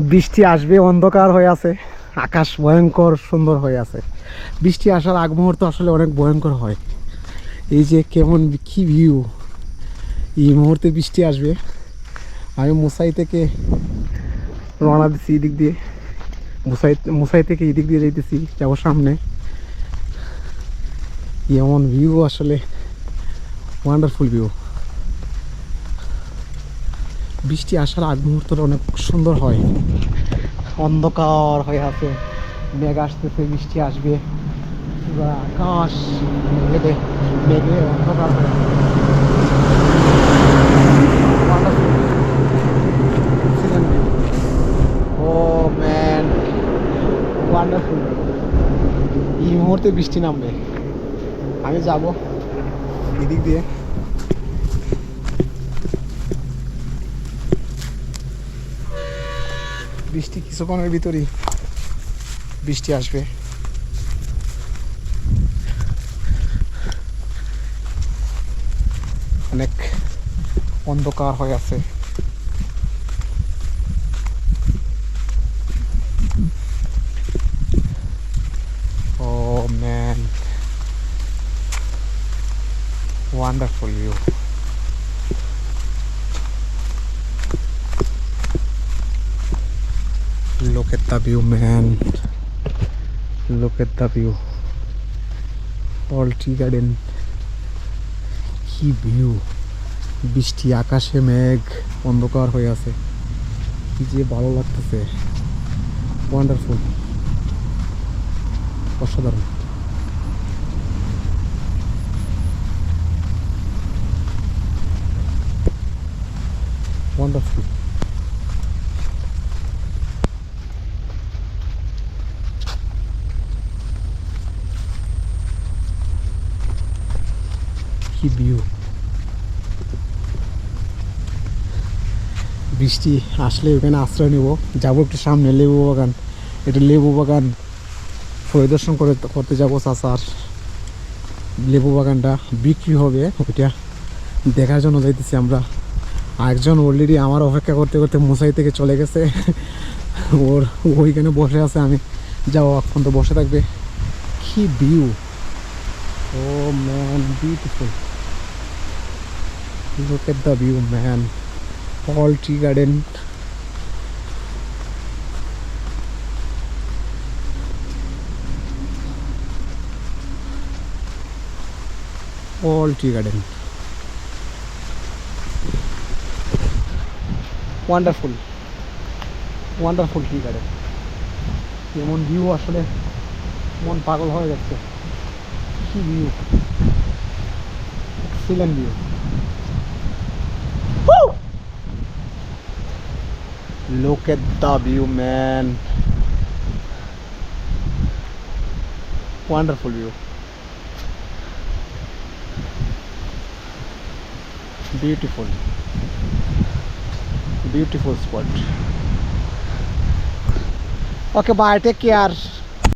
বৃষ্টি আসবে, অন্ধকার হয়ে আছে, আকাশ ভয়ঙ্কর সুন্দর হয়ে আছে। বৃষ্টি আসার আগ মুহূর্ত আসলে অনেক ভয়ঙ্কর হয়। এই যে কেমন কি ভিউ এই মুহূর্তে বৃষ্টি আসবে। আমি মুসাই থেকে রওনা দিচ্ছি এদিক দিয়ে। মুসাই মুসাই থেকে এদিক দিয়ে যাইতেছি, যাব সামনে। এমন ভিউ আসলে ওয়ান্ডারফুল ভিউ বৃষ্টি আসার আগ মুহূর্তটা অনেক সুন্দর হয়। অন্ধকার হয়ে আছে, মেঘ আসতেছে, বৃষ্টি আসবে। আকাশ মেঘে মেঘে অন্ধকার হয়ে ও এই মুহূর্তে বৃষ্টি নামবে। আমি যাব এদিক দিয়ে। বৃষ্টি কিছুক্ষণের ভিতরেই বৃষ্টি আসবে। অনেক অন্ধকার হয়ে আছে। ও man wonderful view. Look at the view, man. Look at the view. Tea garden. কি ভিউ বৃষ্টি আকাশে মেঘ অন্ধকার হয়ে আছে কি যে ভালো লাগতেছে ওয়ান্ডারফুল অসাধারণ ওয়ান্ডারফুল কি ভিউ বৃষ্টি আসলে ওখানে আশ্রয় নেব। যাব একটু সামনে লেবু বাগান। একটু লেবু বাগান পরিদর্শন করে করতে যাব চাষার লেবু বাগানটা বিক্রি হবে। ওইটা দেখার জন্য যাইতেছি আমরা। একজন অলরেডি আমার অপেক্ষা করতে করতে মশাই থেকে চলে গেছে। ওর ওইখানে বসে আছে আমি। যাও, এখন তো বসে থাকবে। কি view oh man beautiful Look at the view, man. All tea garden. All tea garden. Wonderful. Wonderful tea garden. যেমন ভিউ আসলে মন পাগল হয়ে যাচ্ছে কি view excellent view Look at the view, man. Wonderful view. Beautiful. Beautiful spot. Okay, bye. Take care.